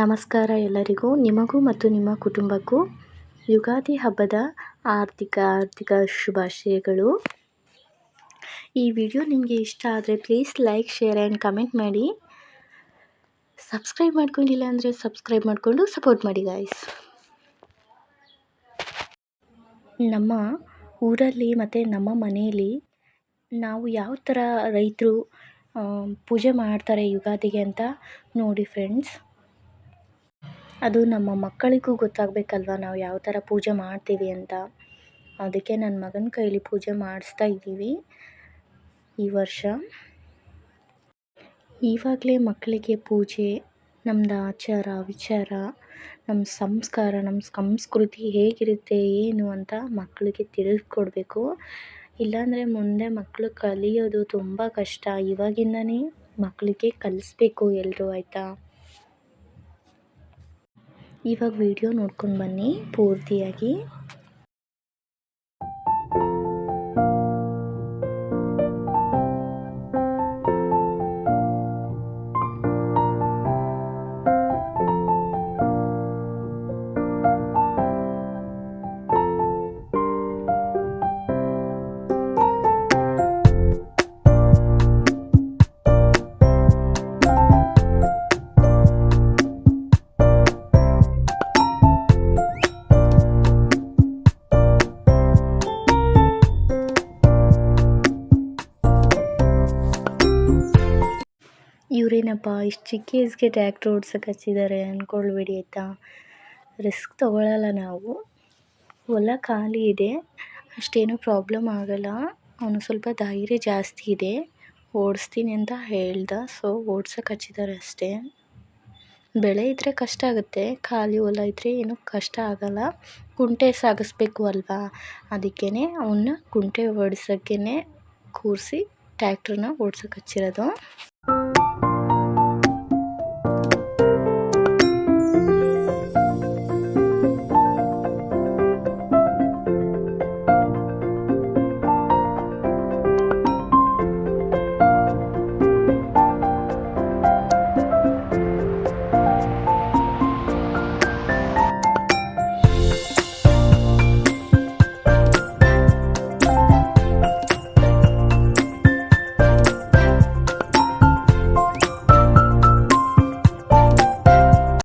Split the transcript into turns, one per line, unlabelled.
ನಮಸ್ಕಾರ ಎಲ್ಲರಿಗೂ, ನಿಮಗೂ ಮತ್ತು ನಿಮ್ಮ ಕುಟುಂಬಕ್ಕೂ ಯುಗಾದಿ ಹಬ್ಬದ ಆರ್ಥಿಕ ಆರ್ಥಿಕ ಶುಭಾಶಯಗಳು. ಈ ವಿಡಿಯೋ ನಿಮಗೆ ಇಷ್ಟ ಆದರೆ please like share and comment ಮಾಡಿ. ಸಬ್ಸ್ಕ್ರೈಬ್ ಮಾಡ್ಕೊಂಡಿಲ್ಲ ಅಂದರೆ ಸಬ್ಸ್ಕ್ರೈಬ್ ಮಾಡಿಕೊಂಡು ಸಪೋರ್ಟ್ ಮಾಡಿ ಗಾಯ್ಸ್ ನಮ್ಮ ಊರಲ್ಲಿ ಮತ್ತು ನಮ್ಮ ಮನೆಯಲ್ಲಿ ನಾವು ಯಾವ ಥರ ರೈತರು ಪೂಜೆ ಮಾಡ್ತಾರೆ ಯುಗಾದಿಗೆ ಅಂತ ನೋಡಿ ಫ್ರೆಂಡ್ಸ್ ಅದು ನಮ್ಮ ಮಕ್ಕಳಿಗೂ ಗೊತ್ತಾಗಬೇಕಲ್ವ ನಾವು ಯಾವ ಥರ ಪೂಜೆ ಮಾಡ್ತೀವಿ ಅಂತ. ಅದಕ್ಕೆ ನನ್ನ ಮಗನ ಕೈಲಿ ಪೂಜೆ ಮಾಡಿಸ್ತಾ ಇದ್ದೀವಿ ಈ ವರ್ಷ. ಇವಾಗಲೇ ಮಕ್ಕಳಿಗೆ ಪೂಜೆ ನಮ್ಮದು ಆಚಾರ, ವಿಚಾರ ನಮ್ಮ ಸಂಸ್ಕಾರ ನಮ್ಮ ಸಂಸ್ಕೃತಿ ಹೇಗಿರುತ್ತೆ, ಏನು ಅಂತ ಮಕ್ಕಳಿಗೆ ತಿಳಿಸ್ಕೊಡ್ಬೇಕು ಇಲ್ಲಾಂದರೆ ಮುಂದೆ ಮಕ್ಕಳು ಕಲಿಯೋದು ತುಂಬ ಕಷ್ಟ. ಇವಾಗಿಂದನೇ ಮಕ್ಕಳಿಗೆ ಕಲಿಸ್ಬೇಕು ಎಲ್ಲರೂ ಆಯಿತಾ? ಇವಾಗ ವೀಡಿಯೋ ನೋಡ್ಕೊಂಡು ಬನ್ನಿ ಪೂರ್ತಿಯಾಗಿ. ಇವರೇನಪ್ಪ, ಇಷ್ಟು ಚಿಕ್ಕ ಏಜ್ಗೆ ಟ್ಯಾಕ್ಟ್ರ್ ಓಡ್ಸಕ್ಕೆ ಹಚ್ಚಿದ್ದಾರೆ ಅಂದ್ಕೊಳ್ಬೇಡಿ ಆಯಿತಾ? ರಿಸ್ಕ್ ತೊಗೊಳ್ಳಲ್ಲ ನಾವು. ಹೊಲ ಖಾಲಿ ಇದೆ, ಅಷ್ಟೇನೂ ಪ್ರಾಬ್ಲಮ್ ಆಗಲ್ಲ. ಅವನು ಸ್ವಲ್ಪ ಧೈರ್ಯ ಜಾಸ್ತಿ ಇದೆ. ಓಡಿಸ್ತೀನಿ ಅಂತ ಹೇಳ್ದ, ಸೊ ಓಡ್ಸಕ್ಕೆ ಹಚ್ಚಿದ್ದಾರೆ ಅಷ್ಟೇ. ಬೆಳೆ ಇದ್ದರೆ ಕಷ್ಟ ಆಗುತ್ತೆ, ಖಾಲಿ ಹೊಲ ಇದ್ದರೆ ಏನು ಕಷ್ಟ ಆಗಲ್ಲ. ಕುಂಟೆ ಸಾಗಿಸ್ಬೇಕು ಅಲ್ವಾ? ಅದಕ್ಕೇ ಅವನ್ನ ಕುಂಟೆ ಓಡಿಸೋಕ್ಕೇ ಕೂರಿಸಿ ಟ್ಯಾಕ್ಟ್ರನ್ನ ಓಡ್ಸಕ್ಕೆ ಹಚ್ಚಿರೋದು.